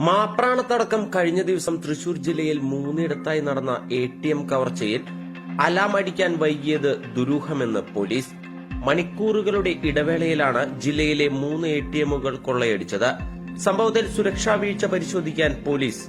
മാപ്രാണത്തടക്കം കഴിഞ്ഞ ദിവസം തൃശൂർ ജില്ലയിൽ മൂന്നിടത്തായി നടന്ന എ ടി എം കവർച്ചയിൽ അലാം അടിക്കാൻ വൈകിയത് ദുരൂഹമെന്ന് പോലീസ്. മണിക്കൂറുകളുടെ ഇടവേളയിലാണ് ജില്ലയിലെ മൂന്ന് എ ടി എമ്മുകൾ കൊള്ളയടിച്ചത്. സംഭവത്തിൽ സുരക്ഷാ വീഴ്ച പരിശോധിക്കാൻ പോലീസ്.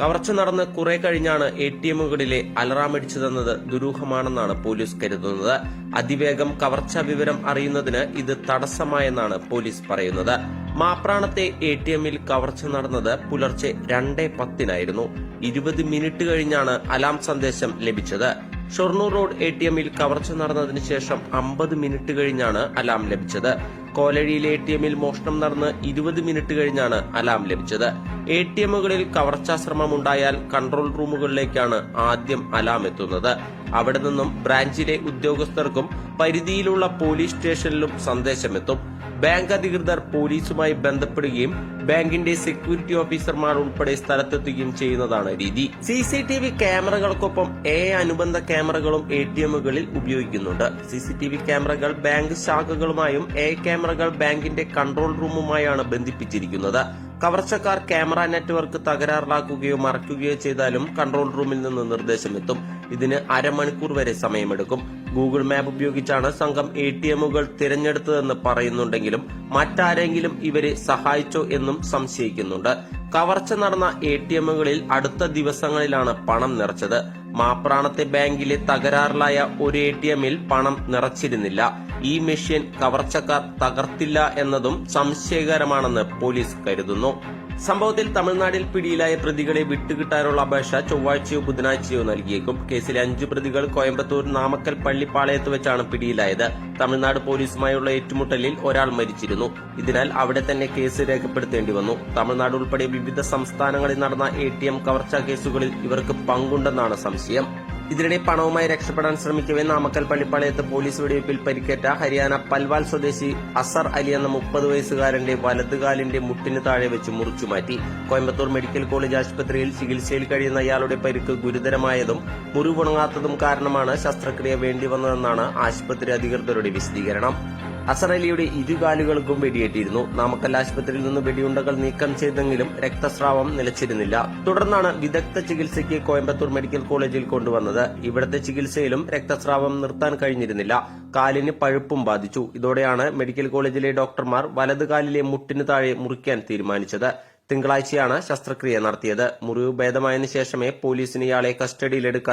കവർച്ച നടന്ന് കുറെ കഴിഞ്ഞാണ് എ ടി എമ്മുകളിലെ അലറാമടിച്ചതെന്നത് ദുരൂഹമാണെന്നാണ് പോലീസ് കരുതുന്നത്. അതിവേഗം കവർച്ചാ വിവരം അറിയുന്നതിന് ഇത് തടസ്സമായെന്നാണ് പോലീസ് പറയുന്നത്. മാപ്രാണത്തെ എ ടി എമ്മിൽ കവർച്ച നടന്നത് പുലർച്ചെ രണ്ടേ പത്തിനായിരുന്നു. ഇരുപത് മിനിറ്റ് കഴിഞ്ഞാണ് അലാം സന്ദേശം ലഭിച്ചത്. ഷൊർണൂർ റോഡ് എ ടി എമ്മിൽ കവർച്ച നടന്നതിന് ശേഷം അമ്പത് മിനിറ്റ് കഴിഞ്ഞാണ് അലാം ലഭിച്ചത്. കോലഴിയിലെ എ ടി എമ്മിൽ മോഷണം നടന്ന് ഇരുപത് മിനിറ്റ് കഴിഞ്ഞാണ് അലാം ലഭിച്ചത്. എ ടി എമ്മുകളിൽ കവർച്ചാശ്രമം ഉണ്ടായാൽ കൺട്രോൾ റൂമുകളിലേക്കാണ് ആദ്യം അലാം എത്തുന്നത്. അവിടെ നിന്നും ബ്രാഞ്ചിലെ ഉദ്യോഗസ്ഥർക്കും പരിധിയിലുള്ള പോലീസ് സ്റ്റേഷനിലും സന്ദേശമെത്തും. ബാങ്ക് അധികൃതർ പോലീസുമായി ബന്ധപ്പെടുകയും ബാങ്കിന്റെ സെക്യൂരിറ്റി ഓഫീസർമാർ ഉൾപ്പെടെ സ്ഥലത്തെത്തുകയും ചെയ്യുന്നതാണ് രീതി. സി സി ടി വി ക്യാമറകൾക്കൊപ്പം എ അനുബന്ധ ക്യാമറകളും എ ടി എമ്മുകളിൽ ഉപയോഗിക്കുന്നുണ്ട്. സി സി ടി വി ക്യാമറകൾ ബാങ്ക് ശാഖകളുമായും എ ക്യാമറകൾ ബാങ്കിന്റെ കൺട്രോൾ റൂമുമായാണ് ബന്ധിപ്പിച്ചിരിക്കുന്നത്. കവർച്ചക്കാർ ക്യാമറ നെറ്റ്വർക്ക് തകരാറിലാക്കുകയോ മറയ്ക്കുകയോ ചെയ്താലും കൺട്രോൾ റൂമിൽ നിന്ന് നിർദ്ദേശമെത്തും. ഇതിന് അരമണിക്കൂർ വരെ സമയമെടുക്കും. ഗൂഗിൾ മാപ്പ് ഉപയോഗിച്ചാണ് സംഘം എ ടി എമ്മുകൾ തിരഞ്ഞെടുത്തതെന്ന് പറയുന്നുണ്ടെങ്കിലും മറ്റാരെങ്കിലും ഇവരെ സഹായിച്ചോ എന്നും സംശയിക്കുന്നുണ്ട്. കവർച്ച നടന്ന എ ടി എമ്മുകളിൽ അടുത്ത ദിവസങ്ങളിലാണ് പണം നിറച്ചത്. മാപ്രാണത്തെ ബാങ്കിലെ തകരാറിലായ ഒരു എ ടി എമ്മിൽ പണം നിറച്ചിരുന്നില്ല. ഈ മെഷീൻ കവർച്ചക്കാർ തകർത്തില്ല എന്നതും സംശയകരമാണെന്ന് പോലീസ് കരുതുന്നു. സംഭവത്തിൽ തമിഴ്നാടിൽ പിടിയിലായ പ്രതികളെ വിട്ടുകിട്ടാനുള്ള അപേക്ഷ ചൊവ്വാഴ്ചയോ ബുധനാഴ്ചയോ നൽകിയേക്കും. കേസിലെ അഞ്ചു പ്രതികൾ കോയമ്പത്തൂർ നാമക്കൽ പള്ളിപ്പാളയത്ത് വെച്ചാണ് പിടിയിലായത്. തമിഴ്നാട് പോലീസുമായുള്ള ഏറ്റുമുട്ടലിൽ ഒരാൾ മരിച്ചിരുന്നു. ഇതിനാൽ അവിടെ തന്നെ കേസ് രേഖപ്പെടുത്തേണ്ടി വന്നു. തമിഴ്നാട് ഉൾപ്പെടെ വിവിധ സംസ്ഥാനങ്ങളിൽ നടന്ന എ കവർച്ചാ കേസുകളിൽ ഇവർക്ക് പങ്കുണ്ടെന്നാണ് സംശയം. ഇതിനിടെ പണവുമായി രക്ഷപ്പെടാൻ ശ്രമിക്കവേ നാമക്കൽ പള്ളിപ്പാളയത്ത് പോലീസ് വെടിവയ്പിൽ പരിക്കേറ്റ ഹരിയാന പൽവാൽ സ്വദേശി അസർ അലി എന്ന മുപ്പത് വയസ്സുകാരന്റെ വലതുകാലിന്റെ മുട്ടിന് താഴെ വെച്ച് മുറിച്ചുമാറ്റി കോയമ്പത്തൂർ മെഡിക്കൽ കോളേജ് ആശുപത്രിയിൽ ചികിത്സയിൽ കഴിയുന്ന ഇയാളുടെ പരിക്ക് ഗുരുതരമായതും മുറിവുണങ്ങാത്തതും കാരണമാണ് ശസ്ത്രക്രിയ വേണ്ടിവന്നതെന്നാണ് ആശുപത്രി അധികൃതരുടെ വിശദീകരണം. അസർ അലിയുടെ ഇരുകാലുകൾക്കും വെടിയേറ്റിരുന്നു. നാമക്കൽ ആശുപത്രിയിൽ നിന്ന് വെടിയുണ്ടകൾ നീക്കം ചെയ്തെങ്കിലും രക്തസ്രാവം നിലച്ചിരുന്നില്ല. തുടർന്നാണ് വിദഗ്ധ ചികിത്സയ്ക്ക് കോയമ്പത്തൂർ മെഡിക്കൽ കോളേജിൽ കൊണ്ടുവന്നത്. ഇവിടത്തെ ചികിത്സയിലും രക്തസ്രാവം നിർത്താൻ കഴിഞ്ഞിരുന്നില്ല. കാലിന് പഴുപ്പും ബാധിച്ചു. ഇതോടെയാണ് മെഡിക്കൽ കോളേജിലെ ഡോക്ടർമാർ വലതുകാലിലെ മുട്ടിന് താഴെ മുറിക്കാൻ തീരുമാനിച്ചത്. തിങ്കളാഴ്ചയാണ് ശസ്ത്രക്രിയ നടത്തിയത്. മുറിവ് ഭേദമായതിനു ശേഷമേ പോലീസിന് ഇയാളെ കസ്റ്റഡിയിലെടുക്കാൻ